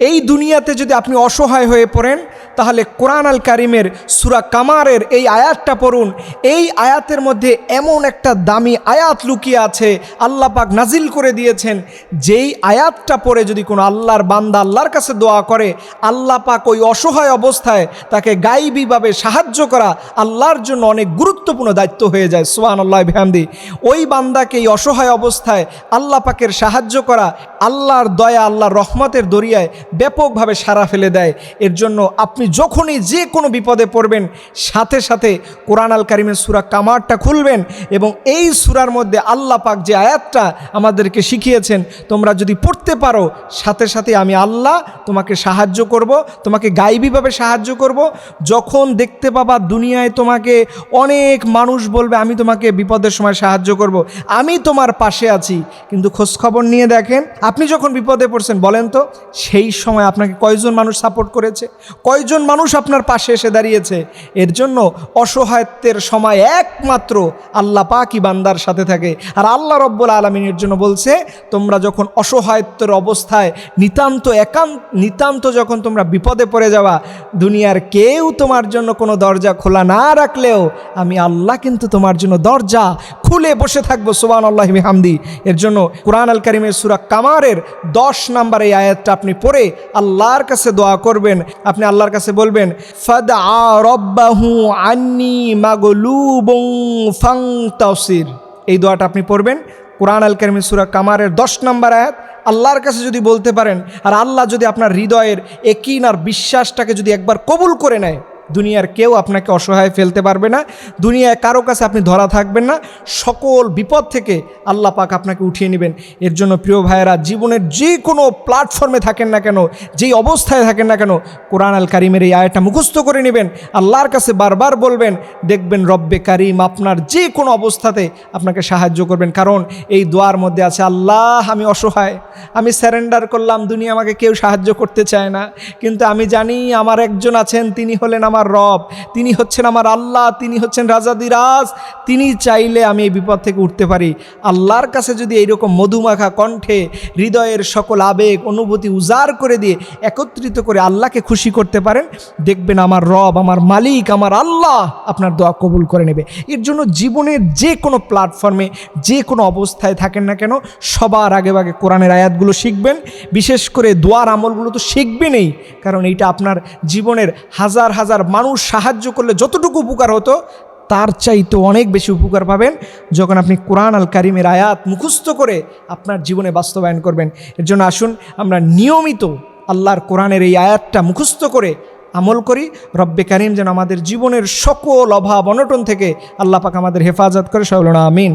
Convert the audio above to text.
এই দুনিয়াতে যদি আপনি অসহায় হয়ে পড়েন, তাহলে কোরআন আল কারিমের সুরা কামারের এই আয়াতটা পড়ুন। এই আয়াতের মধ্যে এমন একটা দামি আয়াত লুকিয়ে আছে, আল্লাহ পাক নাজিল করে দিয়েছেন। যেই আয়াতটা পড়ে যদি কোনো আল্লাহর বান্দা আল্লাহর কাছে দোয়া করে, আল্লাহ পাক ওই অসহায় অবস্থায় তাকে গাইবীভাবে সাহায্য করা আল্লাহর জন্য অনেক গুরুত্বপূর্ণ দায়িত্ব হয়ে যায়। সোহান আল্লাহ ভ্যামদি ওই বান্দাকে এই অসহায় অবস্থায় আল্লাহ পাকের সাহায্য করা, আল্লাহর দয়া, আল্লাহর রহমতের দরিয়ায় ব্যাপকভাবে সারা ফেলে দেয়। এর জন্য আপনি যখনই যে কোনো বিপদে পড়বেন, সাথে সাথে কোরআন আল কারিমের সুরা কামারটা খুলবেন এবং এই সুরার মধ্যে আল্লাহ পাক যে আয়াতটা আমাদেরকে শিখিয়েছেন, তোমরা যদি পড়তে পারো, সাথে সাথে আমি আল্লাহ তোমাকে সাহায্য করব, তোমাকে গাইবীভাবে সাহায্য করব। যখন দেখতে পাবা দুনিয়ায় তোমাকে অনেক মানুষ বলবে, আমি তোমাকে বিপদের সময় সাহায্য করব। আমি তোমার পাশে আছি, কিন্তু খোঁজখবর নিয়ে দেখেন, আপনি যখন বিপদে পড়ছেন, বলেন তো, সেই সময় আপনাকে কয়জন মানুষ সাপোর্ট করেছে? কয়জন মানুষ আপনার পাশে এসে দাঁড়িয়েছে? এর জন্য অসহায়ত্বের সময় একমাত্র আল্লাহ পাকি বান্দার সাথে থাকে। আর আল্লাহ রব্বুল আলমিনের জন্য বলছে, তোমরা যখন অসহায়ত্বের অবস্থায় নিতান্ত একান্ত নিতান্ত যখন তোমরা বিপদে পড়ে যাওয়া দুনিয়ার কেউ তোমার জন্য কোনো দরজা খোলা না রাখলেও আমি আল্লাহ কিন্তু তোমার জন্য দরজা খুলে বসে থাকব সুবান আল্লাহ হামদি এর জন্য কোরআন আল করিমের সুরা কামারের দশ নাম্বার এই আয়াতটা আপনি পড়ে আল্লাহর কাছে দোয়া করবেন। আপনি আল্লাহর কাছে বলবেন ফদ আ রব্বাহু আন্নি মাগলুবং ফাং তাওসির এই দোয়াটা আপনি পড়বেন কোরআন আল করিমের সুরা কামারের দশ নম্বর আয়াত। আল্লাহর কাছে যদি বলতে পারেন, আর আল্লাহ যদি আপনার হৃদয়ের একিন আর বিশ্বাসটাকে যদি একবার কবুল করে নেয় দুনিয়ার কেউ আপনাকে অসহায় ফেলতে পারবে না। দুনিয়ায় কারও কাছে আপনি ধরা থাকবেন না। সকল বিপদ থেকে আল্লাহ পাক আপনাকে উঠিয়ে নেবেন। এর জন্য প্রিয় ভাইয়েরা, জীবনের যে কোনো প্ল্যাটফর্মে থাকেন না কেন, যেই অবস্থায় থাকেন না কেন, কোরআন আল কারিমের এই আয়টা মুখস্থ করে নেবেন। আল্লাহর কাছে বারবার বলবেন, দেখবেন রব্বে কারিম আপনার যে কোনো অবস্থাতে আপনাকে সাহায্য করবেন। কারণ এই দোয়ার মধ্যে আছে, আল্লাহ আমি অসহায়, আমি স্যারেন্ডার করলাম, দুনিয়া আমাকে কেউ সাহায্য করতে চায় না। কিন্তু আমি জানি আমার একজন আছেন, তিনি হলেন আমার রব, তিনি হচ্ছেন আমার আল্লাহ, তিনি হচ্ছেন রাজাদিরাজ তিনি চাইলে আমি এই বিপদ থেকে উঠতে পারি। আল্লাহর কাছে যদি এইরকম মধুমাখা কণ্ঠে হৃদয়ের সকল আবেগ, অনুভূতি উজাড় করে দিয়ে একত্রিত করে আল্লাহকে খুশি করতে পারেন, দেখবেন আমার রব, আমার মালিক, আমার আল্লাহ আপনার দোয়া কবুল করে নেবে। এর জন্য জীবনের যে কোনো প্ল্যাটফর্মে, যে কোনো অবস্থায় থাকেন না কেন, সবার আগে আগে কোরআনের আয়াতগুলো শিখবেন। বিশেষ করে দোয়ার আমলগুলো তো শিখবেনই, কারণ এইটা আপনার জীবনের হাজার হাজার মানুষ সাহায্য করলে যতটুকু উপকার হতো, তার চাইতে অনেক বেশি উপকার পাবেন যখন আপনি কোরআন আল কারিমের আয়াত মুখস্থ করে আপনার জীবনে বাস্তবায়ন করবেন। এর জন্য আসুন, আমরা নিয়মিত আল্লাহর কোরআনের এই আয়াতটা মুখস্থ করে আমল করি। রব্বে কারিম যেন আমাদের জীবনের সকল অভাব, অনটন থেকে আল্লাহ পাক আমাদের হেফাজত করে। সবল আমিন।